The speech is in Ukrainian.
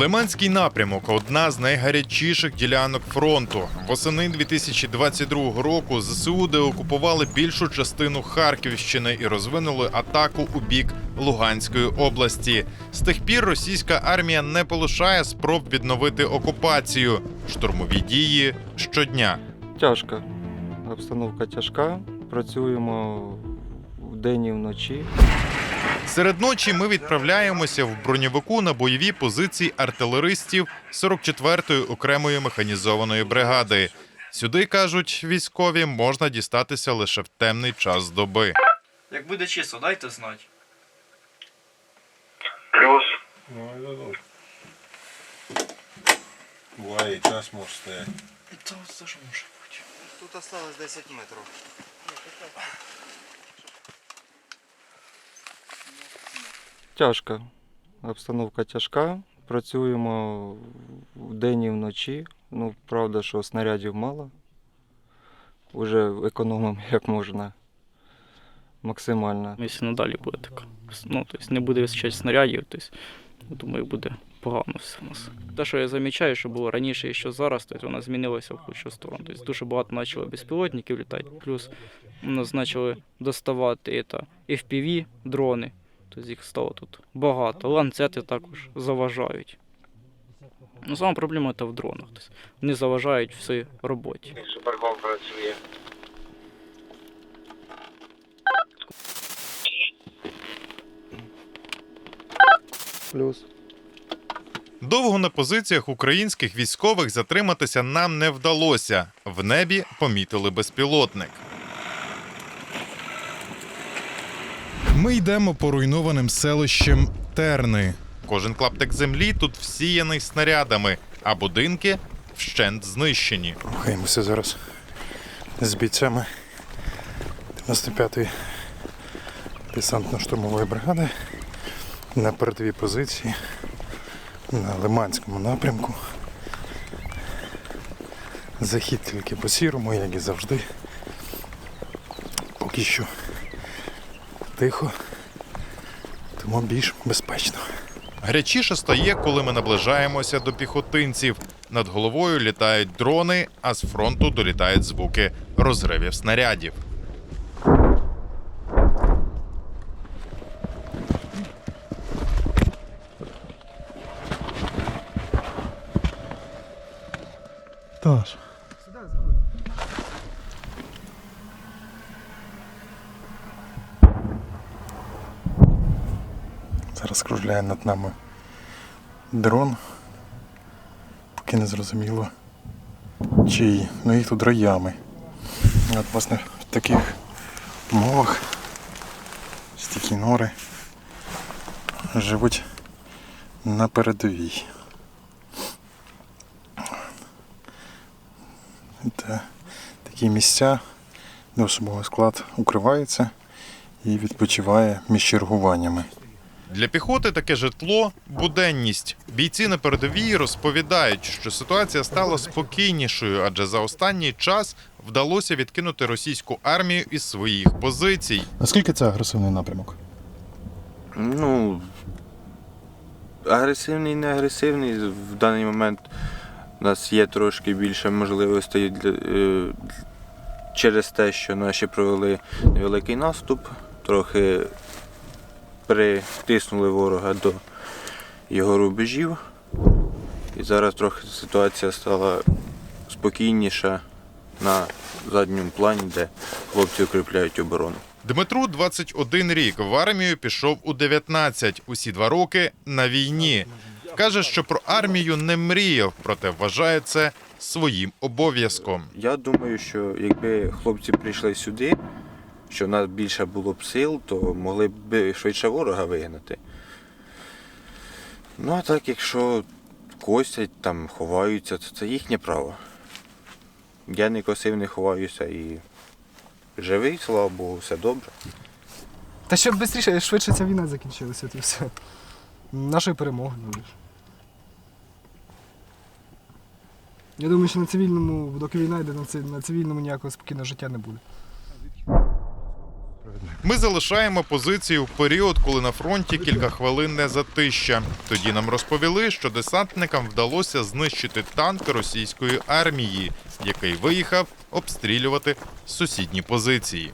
Лиманський напрямок одна з найгарячіших ділянок фронту. Восени 2022 року ЗСУ деокупували більшу частину Харківщини і розвинули атаку у бік Луганської області. З тих пір російська армія не полишає спроб відновити окупацію. Штурмові дії щодня. Тяжка. Обстановка тяжка. Працюємо вдень і вночі. Серед ночі ми відправляємося в броньовику на бойові позиції артилеристів 44-ї окремої механізованої бригади. Сюди кажуть військові, можна дістатися лише в темний час доби. Як буде чисто, дайте знати. Плюс. Ну, это тоже. Буває, і час може стояти. Це ж може бути. Тут осталось 10 метрів. Тяжка. Обстановка тяжка. Працюємо вдень і вночі. Ну, правда, що снарядів мало. Уже економимо як можна. Максимально. Якщо надалі буде так. Ну, тобто не буде вистачати снарядів, тобто, думаю, буде погано все у нас. Те, що я замічаю, що було раніше і що зараз, тобто воно змінилося в худшу сторону. Тобто дуже багато почало безпілотників літати, плюс у нас почали доставати це, FPV дрони, тобто їх стало тут багато. Ланцети також заважають. Ну, сама проблема це в дронах. Тобто вони заважають всій роботі. Суперком працює. Плюс. Довго на позиціях українських військових затриматися нам не вдалося. В небі помітили безпілотник. Ми йдемо поруйнованим селищем Терни. Кожен клаптик землі тут всіяний снарядами, а будинки вщент знищені. Рухаємося зараз з бійцями 95-ї десантно-штурмової бригади на передовій позиції на Лиманському напрямку. Захід тільки по сірому, як і завжди. Поки що тихо, тому більш безпечно. Гарячіше стає, коли ми наближаємося до піхотинців. Над головою літають дрони, а з фронту долітають звуки розривів снарядів. Таш. Зараз кружляє над нами дрон. Поки не зрозуміло чиї. Ну їх тут роями. От, власне, в таких умовах стільки нори живуть на передовій. Це такі місця, де особовий склад укривається і відпочиває між чергуваннями. Для піхоти таке житло буденність. Бійці на передовій розповідають, що ситуація стала спокійнішою, адже за останній час вдалося відкинути російську армію із своїх позицій. Наскільки це агресивний напрямок? Ну, агресивний, не агресивний. В даний момент у нас є трошки більше можливостей для, е, через те, що наші провели невеликий наступ, трохи притиснули ворога до його рубежів. І зараз трохи ситуація стала спокійніша на задньому плані, де хлопці укріпляють оборону. Дмитру 21 рік. В армію пішов у 19. Усі два роки на війні. Каже, що про армію не мріяв, проте вважає це своїм обов'язком. Я думаю, що якби хлопці прийшли сюди, що в нас більше було б сил, то могли б швидше ворога вигнати. Ну а так, якщо косять, там ховаються, то це їхнє право. Я не косив, не ховаюся і живий, слава Богу, все добре. Та щоб швидше, швидше ця війна закінчилася, і все. Нашої перемоги, ну. Я думаю, що на цивільному, доки війна йде, на цивільному ніякого спокійного життя не буде. Ми залишаємо позицію в період, коли на фронті кілька хвилин не затища. Тоді нам розповіли, що десантникам вдалося знищити танк російської армії, який виїхав обстрілювати сусідні позиції.